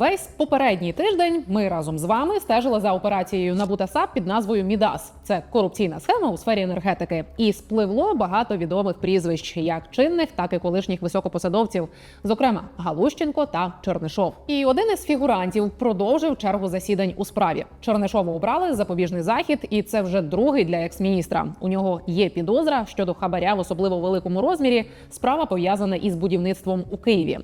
весь попередній тиждень ми разом з вами стежили за операцією НАБУ та САП під назвою Мідас. Це корупційна схема у сфері енергетики, і спливло багато відомих прізвищ, як чинних, так і колишніх високопосадовців, зокрема Галущенко та Чернишов. І один із фігурантів продовжив чергу засідань у справі. Чернишову обрали запобіжний захід, і це вже другий для екс-міністра. У нього є підозра щодо хабаря в особливо великому розмірі. Справа пов'язана із будівництвом у Києві.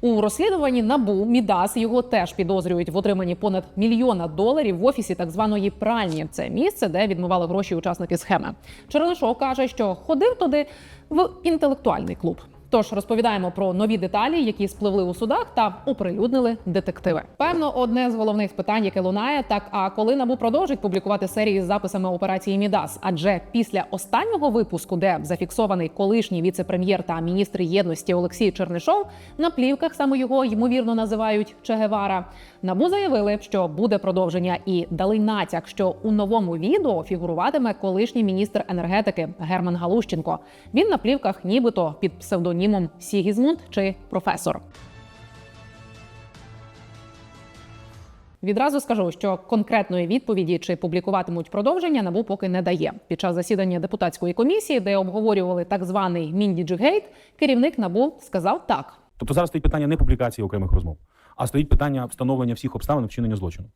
У розслідуванні НАБУ Мідас його теж підозрюють в отриманні понад мільйона доларів в офісі так званої пральні. Це місце, де відмивали гроші учасники схеми. Чернишов каже, що ходив туди в інтелектуальний клуб. Тож розповідаємо про нові деталі, які спливли у судах та оприлюднили детективи. Певно, одне з головних питань, яке лунає, так а коли набу продовжить публікувати серії з записами операції Мідас? Адже після останнього випуску, де зафіксований колишній віце-прем'єр та міністр єдності Олексій Чернишов, на плівках саме його ймовірно називають Че Гевара, набу заявили, що буде продовження, і дали натяк, що у новому відео фігуруватиме колишній міністр енергетики Герман Галущенко. Він на плівках, нібито під псевдонімом Сігізмунд чи професор. Відразу скажу, що конкретної відповіді чи публікуватимуть продовження набу поки не дає. Під час засідання депутатської комісії, де обговорювали так званий Міндіджигейт, керівник набу сказав так. Тобто зараз стоїть питання не публікації окремих розмов, а стоїть питання встановлення всіх обставин вчинення злочину.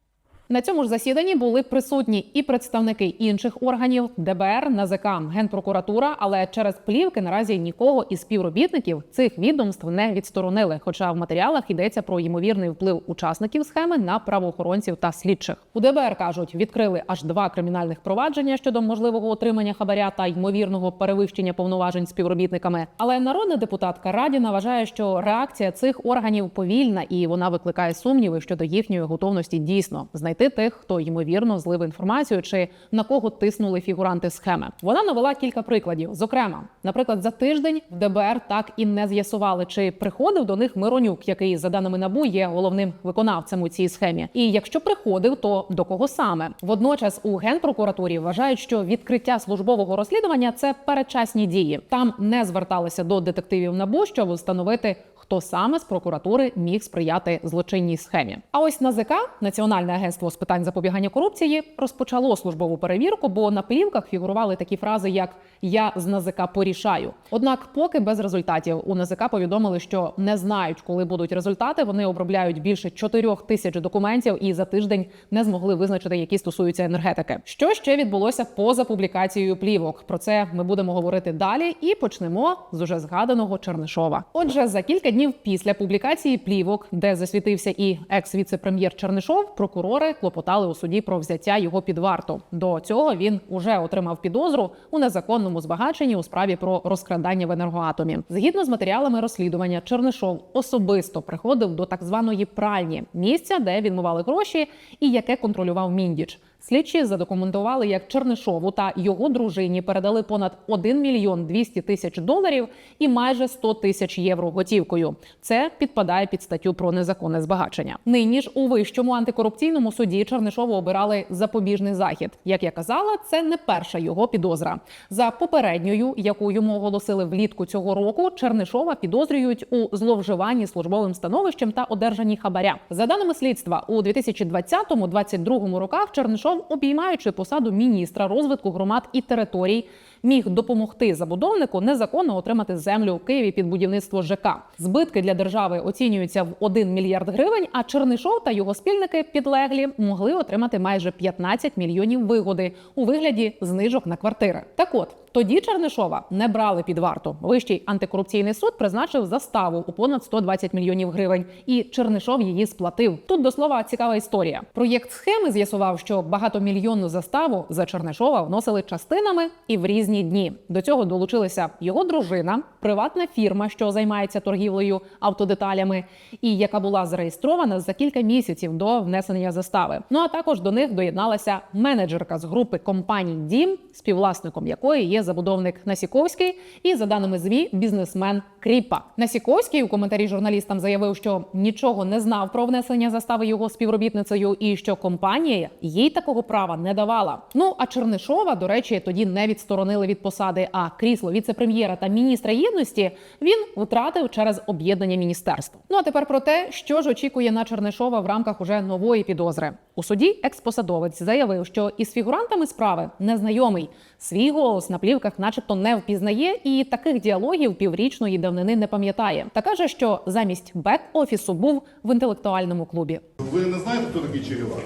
На цьому ж засіданні були присутні і представники інших органів ДБР, НАЗК, Генпрокуратура, але через плівки наразі нікого із співробітників цих відомств не відсторонили. Хоча в матеріалах йдеться про ймовірний вплив учасників схеми на правоохоронців та слідчих. У ДБР кажуть, відкрили аж два кримінальних провадження щодо можливого отримання хабаря та ймовірного перевищення повноважень співробітниками. Але народна депутатка Радіна вважає, що реакція цих органів повільна і вона викликає сумніви щодо їхньої готовності дійсно знайти тих, хто ймовірно злив інформацію чи на кого тиснули фігуранти схеми. Вона навела кілька прикладів. Зокрема, наприклад, за тиждень в ДБР так і не з'ясували, чи приходив до них Миронюк, який за даними набу є головним виконавцем у цій схемі. І якщо приходив, то до кого саме? Водночас у генпрокуратурі вважають, що відкриття службового розслідування це передчасні дії. Там не зверталися до детективів набу, щоб встановити. Хто саме з прокуратури міг сприяти злочинній схемі? А ось НАЗК, Національне агентство з питань запобігання корупції, розпочало службову перевірку, бо на плівках фігурували такі фрази, як Я з НАЗК порішаю. Однак, поки без результатів у НАЗК повідомили, що не знають, коли будуть результати. Вони обробляють більше 4 тисяч документів і за тиждень не змогли визначити, які стосуються енергетики. Що ще відбулося поза публікацією плівок? Про це ми будемо говорити далі, і почнемо з уже згаданого Чернишова. Отже, за кілька днів після публікації плівок, де засвітився і екс-віце-прем'єр Чернишов, прокурори клопотали у суді про взяття його під варту. До цього він уже отримав підозру у незаконному збагаченні у справі про розкрадання в енергоатомі. Згідно з матеріалами розслідування, Чернишов особисто приходив до так званої пральні місця, де відмивали гроші, і яке контролював міндіч. Слідчі задокументували, як Чернишову та його дружині передали понад 1 мільйон 200 тисяч доларів і майже 100 тисяч євро готівкою. Це підпадає під статтю про незаконне збагачення. Нині ж у вищому антикорупційному суді Чернишову обирали запобіжний захід. Як я казала, це не перша його підозра. За попередньою, яку йому оголосили влітку цього року, Чернишова підозрюють у зловживанні службовим становищем та одержанні хабаря. За даними слідства, у 2020-2022 роках Чернишов, обіймаючи посаду міністра розвитку громад і територій, міг допомогти забудовнику незаконно отримати землю у Києві під будівництво ЖК. Збитки для держави оцінюються в 1 мільярд гривень. А Чернишов та його спільники підлеглі могли отримати майже 15 мільйонів вигоди у вигляді знижок на квартири. Так от тоді Чернишова не брали під варту. Вищий антикорупційний суд призначив заставу у понад 120 мільйонів гривень, і Чернишов її сплатив. Тут до слова цікава історія. Проєкт схеми з'ясував, що багатомільйонну заставу за Чернишова вносили частинами і в різні дні. До цього долучилися його дружина, приватна фірма, що займається торгівлею автодеталями, і яка була зареєстрована за кілька місяців до внесення застави. Ну а також до них доєдналася менеджерка з групи компаній Дім, співвласником якої є забудовник Насіковський, і за даними ЗМІ, бізнесмен Кріпа. Насіковський у коментарі журналістам заявив, що нічого не знав про внесення застави його співробітницею, і що компанія їй такого права не давала. Ну а Чернишова, до речі, тоді не відсторонили відсторонили від посади, а крісло віце-прем'єра та міністра єдності він втратив через об'єднання міністерств. Ну а тепер про те, що ж очікує на Чернишова в рамках уже нової підозри. У суді експосадовець заявив, що із фігурантами справи незнайомий. Свій голос на плівках, начебто, не впізнає, і таких діалогів піврічної давнини не пам'ятає. Та каже, що замість бек-офісу був в інтелектуальному клубі. Ви не знаєте, хто такий Че Гевара?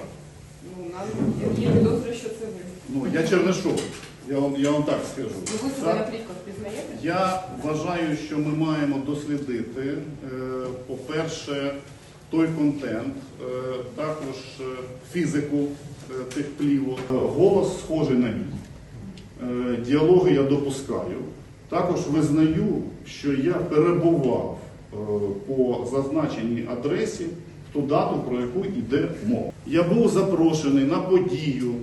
Ну, нам є підозри, що це ви. Ну, я Чернишов. Я вам, я вам так скажу. Ну, ви себе пізнаєте? Я вважаю, що ми маємо дослідити, е, по-перше, той контент, е, також е, фізику тих плівок. Голос схожий на мій. Діалоги я допускаю. Також визнаю, що я перебував по зазначеній адресі в ту дату, про яку йде мова. Я був запрошений на подію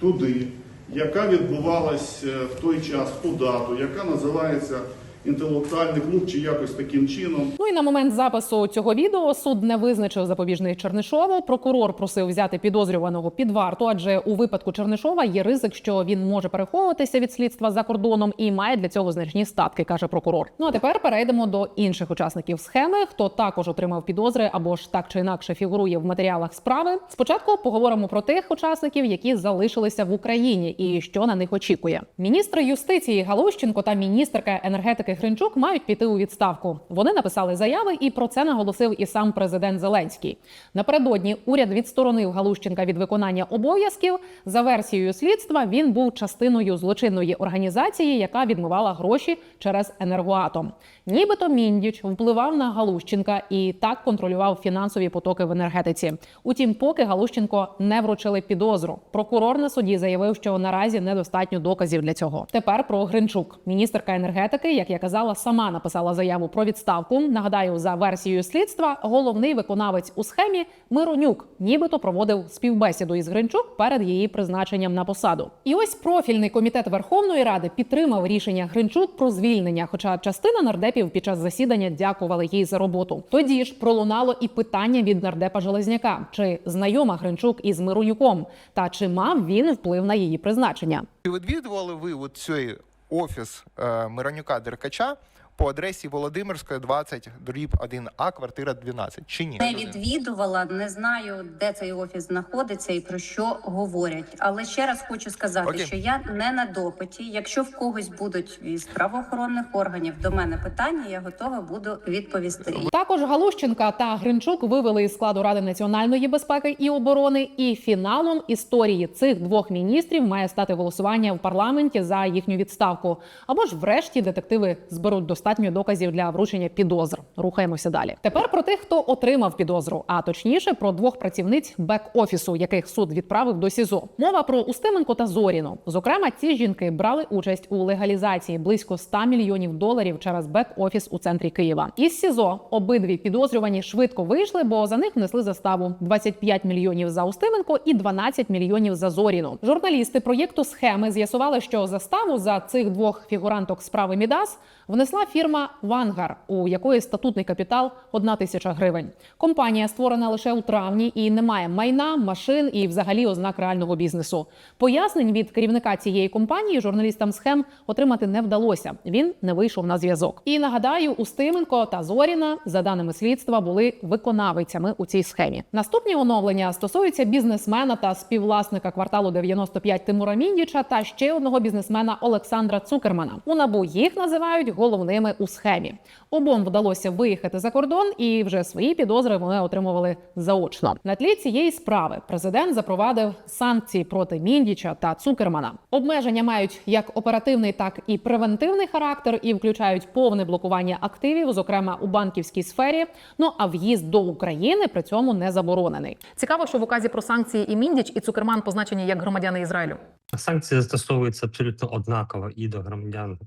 туди, яка відбувалась е, в той час, в ту дату, яка називається інтелектуальний клуб чи якось таким чином. Ну і на момент запису цього відео суд не визначив запобіжний Чернишову. Прокурор просив взяти підозрюваного під варту, адже у випадку Чернишова є ризик, що він може переховуватися від слідства за кордоном і має для цього значні статки, каже прокурор. Ну а тепер перейдемо до інших учасників схеми, хто також отримав підозри або ж так чи інакше фігурує в матеріалах справи. Спочатку поговоримо про тих учасників, які залишилися в Україні, і що на них очікує. Міністр юстиції Галущенко та міністерка енергетики Гринчук мають піти у відставку. Вони написали заяви, і про це наголосив і сам президент Зеленський. Напередодні уряд відсторонив Галущенка від виконання обов'язків. За версією слідства він був частиною злочинної організації, яка відмивала гроші через енергоатом. Нібито міндіч впливав на Галущенка і так контролював фінансові потоки в енергетиці. Утім, поки Галущенко не вручили підозру. Прокурор на суді заявив, що наразі недостатньо доказів для цього. Тепер про Гринчук. Міністерка енергетики, як я казала, сама написала заяву про відставку. Нагадаю, за версією слідства, головний виконавець у схемі Миронюк, нібито проводив співбесіду із Гринчук перед її призначенням на посаду. І ось профільний комітет Верховної Ради підтримав рішення Гринчук про звільнення, хоча частина нардепів під час засідання дякували їй за роботу. Тоді ж пролунало і питання від нардепа Железняка: чи знайома Гринчук із Миронюком, та чи мав він вплив на її призначення. Відвідували ви от цей офіс е, Миронюка Деркача по адресі Володимирської 20, дріб 1А, квартира 12, чи ні? Не відвідувала, не знаю, де цей офіс знаходиться і про що говорять. Але ще раз хочу сказати, Окей. що я не на допиті. Якщо в когось будуть із правоохоронних органів до мене питання, я готова буду відповісти. Також Галущенка та Гринчук вивели із складу Ради національної безпеки і оборони. І фіналом історії цих двох міністрів має стати голосування в парламенті за їхню відставку. Або ж, врешті, детективи зберуть достатньо доказів для вручення підозр. Рухаємося далі. Тепер про тих, хто отримав підозру, а точніше про двох працівниць бек-офісу, яких суд відправив до СІЗО. Мова про Устименко та Зоріну. Зокрема, ці жінки брали участь у легалізації близько 100 мільйонів доларів через бек-офіс у центрі Києва. Із СІЗО обидві підозрювані швидко вийшли, бо за них внесли заставу 25 мільйонів за Устименко і 12 мільйонів за Зоріну. Журналісти проєкту схеми з'ясували, що заставу за цих двох фігуранток справи Мідас внесла фірма Вангар, у якої статутний капітал 1 тисяча гривень. Компанія створена лише у травні і не має майна, машин і взагалі ознак реального бізнесу. Пояснень від керівника цієї компанії журналістам схем отримати не вдалося. Він не вийшов на зв'язок. І нагадаю, Устименко та Зоріна, за даними слідства, були виконавицями у цій схемі. Наступні оновлення стосуються бізнесмена та співвласника кварталу 95 Тимура Міндіча та ще одного бізнесмена Олександра Цукермана. У набу їх називають головними у схемі. Обом вдалося виїхати за кордон, і вже свої підозри вони отримували заочно. На тлі цієї справи президент запровадив санкції проти Міндіча та Цукермана. Обмеження мають як оперативний, так і превентивний характер, і включають повне блокування активів, зокрема у банківській сфері. Ну а в'їзд до України при цьому не заборонений. Цікаво, що в указі про санкції і Міндіч, і Цукерман позначені як громадяни Ізраїлю. Санкції застосовуються абсолютно однаково і до громадян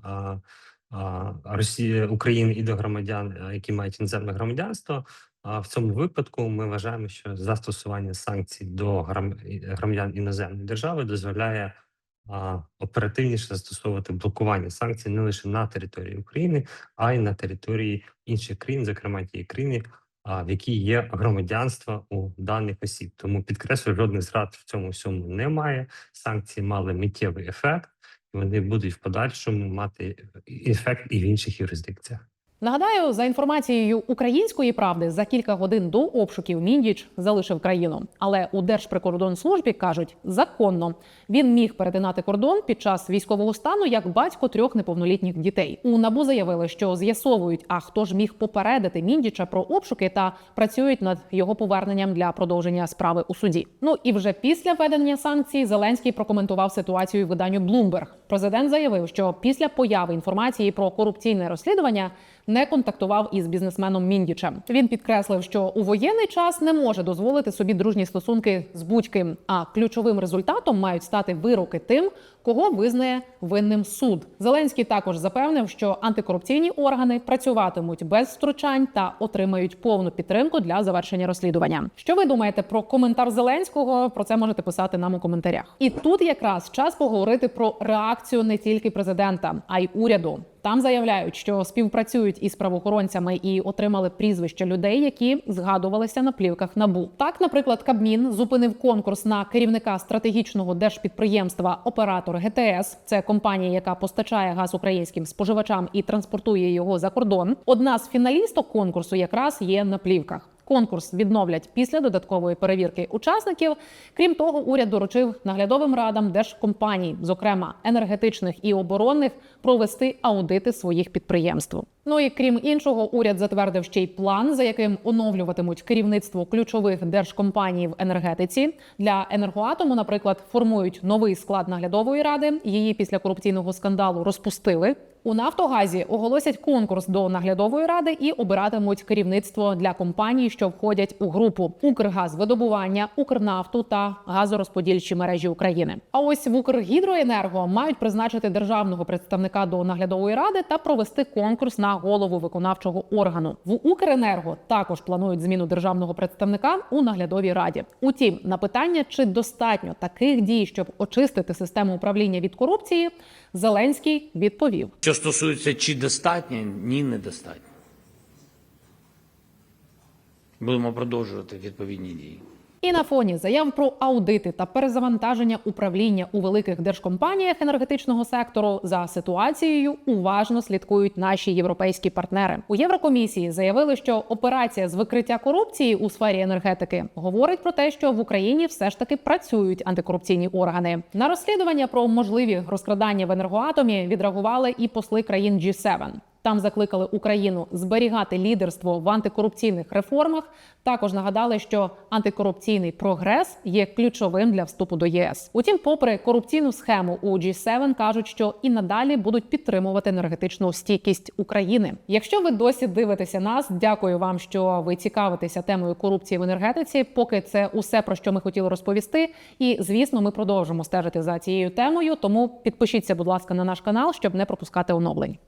Росії України, і до громадян, які мають іноземне громадянство. А в цьому випадку ми вважаємо, що застосування санкцій до гром- громадян іноземної держави дозволяє оперативніше застосовувати блокування санкцій не лише на території України, а й на території інших країн, зокрема тієї країни, в якій є громадянство у даних осіб. Тому підкреслюю, жодних зрад в цьому всьому немає. Санкції мали миттєвий ефект, вони будуть в подальшому мати ефект і в інших юрисдикціях. Нагадаю, за інформацією української правди, за кілька годин до обшуків Міндіч залишив країну. Але у Держприкордонслужбі кажуть законно він міг перетинати кордон під час військового стану як батько трьох неповнолітніх дітей. У набу заявили, що з'ясовують, а хто ж міг попередити Міндіча про обшуки та працюють над його поверненням для продовження справи у суді. Ну і вже після введення санкцій Зеленський прокоментував ситуацію виданню Bloomberg. Президент заявив, що після появи інформації про корупційне розслідування не контактував із бізнесменом Міндічем. Він підкреслив, що у воєнний час не може дозволити собі дружні стосунки з будь-ким. А ключовим результатом мають стати вироки тим, кого визнає винним суд. Зеленський також запевнив, що антикорупційні органи працюватимуть без втручань та отримають повну підтримку для завершення розслідування. Що ви думаєте про коментар Зеленського? Про це можете писати нам у коментарях. І тут якраз час поговорити про реакцію не тільки президента, а й уряду. Там заявляють, що співпрацюють із правоохоронцями і отримали прізвища людей, які згадувалися на плівках набу. Так, наприклад, Кабмін зупинив конкурс на керівника стратегічного держпідприємства Оператор ГТС. Це компанія, яка постачає газ українським споживачам і транспортує його за кордон. Одна з фіналісток конкурсу якраз є на плівках. Конкурс відновлять після додаткової перевірки учасників. Крім того, уряд доручив наглядовим радам держкомпаній, зокрема енергетичних і оборонних, провести аудити своїх підприємств. Ну і крім іншого, уряд затвердив ще й план, за яким оновлюватимуть керівництво ключових держкомпаній в енергетиці. Для енергоатому, наприклад, формують новий склад наглядової ради. Її після корупційного скандалу розпустили. У Нафтогазі оголосять конкурс до наглядової ради і обиратимуть керівництво для компаній, що входять у групу Укргазвидобування, Укрнафту та газорозподільчі мережі України. А ось в Укргідроенерго мають призначити державного представника до наглядової ради та провести конкурс на голову виконавчого органу. В Укренерго також планують зміну державного представника у наглядовій раді. Утім, на питання, чи достатньо таких дій, щоб очистити систему управління від корупції, Зеленський відповів. Що стосується чи достатньо, ні, недостатньо. Будемо продовжувати відповідні дії. І на фоні заяв про аудити та перезавантаження управління у великих держкомпаніях енергетичного сектору за ситуацією уважно слідкують наші європейські партнери. У Єврокомісії заявили, що операція з викриття корупції у сфері енергетики говорить про те, що в Україні все ж таки працюють антикорупційні органи. На розслідування про можливі розкрадання в енергоатомі відреагували і посли країн G7. Там закликали Україну зберігати лідерство в антикорупційних реформах. Також нагадали, що антикорупційний прогрес є ключовим для вступу до ЄС. Утім, попри корупційну схему у G7 кажуть, що і надалі будуть підтримувати енергетичну стійкість України. Якщо ви досі дивитеся нас, дякую вам, що ви цікавитеся темою корупції в енергетиці. Поки це усе про що ми хотіли розповісти. І звісно, ми продовжимо стежити за цією темою. Тому підпишіться, будь ласка, на наш канал, щоб не пропускати оновлень.